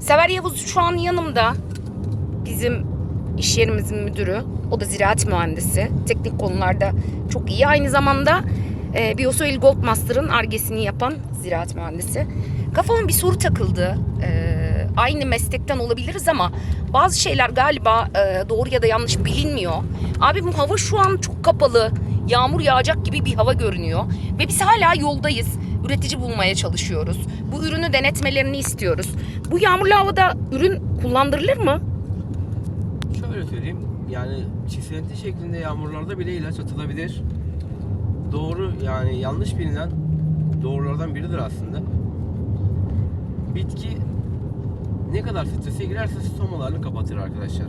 Sever Yavuz şu an yanımda. Bizim iş yerimizin müdürü. O da ziraat mühendisi. Teknik konularda çok iyi. Aynı zamanda e, Biosoil Gold Master'ın argesini yapan ziraat mühendisi. Kafama bir soru takıldı. E, aynı meslekten olabiliriz ama bazı şeyler galiba e, doğru ya da yanlış bilinmiyor. Abi bu hava şu an çok kapalı. Yağmur yağacak gibi bir hava görünüyor. Ve biz hala yoldayız. Üretici bulmaya çalışıyoruz. Bu ürünü denetmelerini istiyoruz. Bu yağmurlu havada ürün kullandırılır mı? Şöyle söyleyeyim. Yani çisilenti şeklinde yağmurlarda bile ilaç atılabilir. Doğru yani yanlış bilinen doğrulardan biridir aslında. Bitki ne kadar strese girerse stomalarını kapatır arkadaşlar.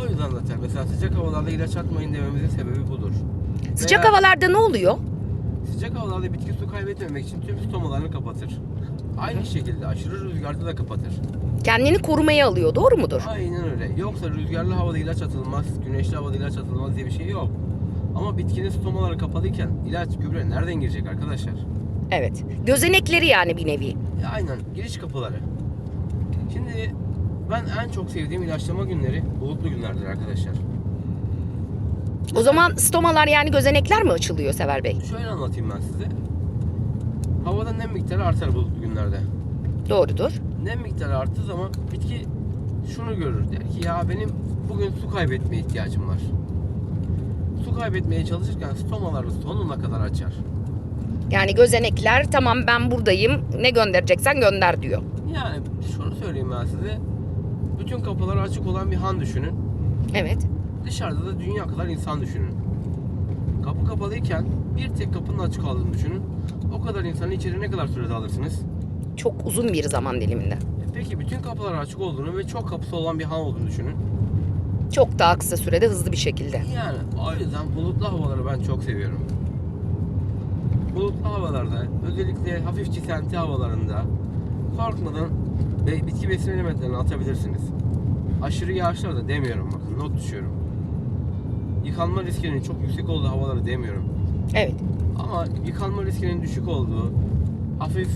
O yüzden zaten mesela sıcak havalarda ilaç atmayın dememizin sebebi budur. Sıcak Veya havalarda ne oluyor? Sıcak havalarda bitki su kaybetmemek için tüm stomalarını kapatır. Aynı şekilde aşırı rüzgarda da kapatır. Kendini korumaya alıyor. Doğru mudur? Aynen öyle. Yoksa rüzgarlı havada ilaç atılmaz, güneşli havada ilaç atılmaz diye bir şey yok. Ama bitkinin stomaları kapalıyken ilaç, gübre nereden girecek arkadaşlar? Evet. Gözenekleri yani bir nevi. Ya aynen giriş kapıları. Şimdi ben en çok sevdiğim ilaçlama günleri bulutlu günlerdir arkadaşlar. O zaman stomalar yani gözenekler mi açılıyor Sever Bey? Şöyle anlatayım ben size. Havada nem miktarı artar bulutlu günlerde. Doğrudur. Nem miktarı arttığı zaman bitki şunu görür. Der ki ya benim bugün su kaybetmeye ihtiyacım var. Su kaybetmeye çalışırken stomaları sonuna kadar açar. Yani gözenekler tamam ben buradayım ne göndereceksen gönder diyor. Yani şunu söyleyeyim ben size. Bütün kapıları açık olan bir han düşünün. Evet. Dışarıda da dünya kadar insan düşünün. Kapı kapalıyken bir tek kapının açık olduğunu düşünün. O kadar insanı içeri ne kadar sürede alırsınız? Çok uzun bir zaman diliminde. E Peki bütün kapılar açık olduğunu ve çok kapısı olan bir han olduğunu düşünün. Çok daha kısa sürede hızlı bir şekilde. Yani o yüzden bulutlu havaları ben çok seviyorum. Bulutlu havalarda, özellikle hafif çisenti havalarında korkmadan bitki besin elementlerini atabilirsiniz. Aşırı yağışlar da demiyorum bakın not düşüyorum. Yıkanma riskinin çok yüksek olduğu havaları demiyorum. Evet. Ama yıkanma riskinin düşük olduğu, hafif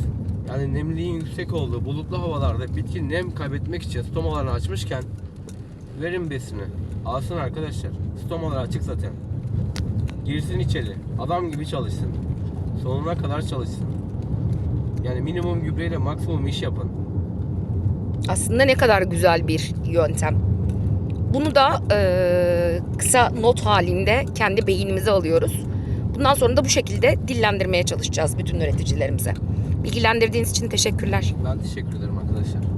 yani nemliliğin yüksek olduğu bulutlu havalarda bitki nem kaybetmek için stomalarını açmışken verin besini. Alsın arkadaşlar. Stomalar açık zaten. Girsin içeri. Adam gibi çalışsın. Sonuna kadar çalışsın. Yani minimum gübreyle maksimum iş yapın. Aslında ne kadar güzel bir yöntem. Bunu da eee, kısa not halinde kendi beynimize alıyoruz. Bundan sonra da bu şekilde dillendirmeye çalışacağız bütün üreticilerimize. Bilgilendirdiğiniz için teşekkürler. Ben teşekkür ederim arkadaşlar.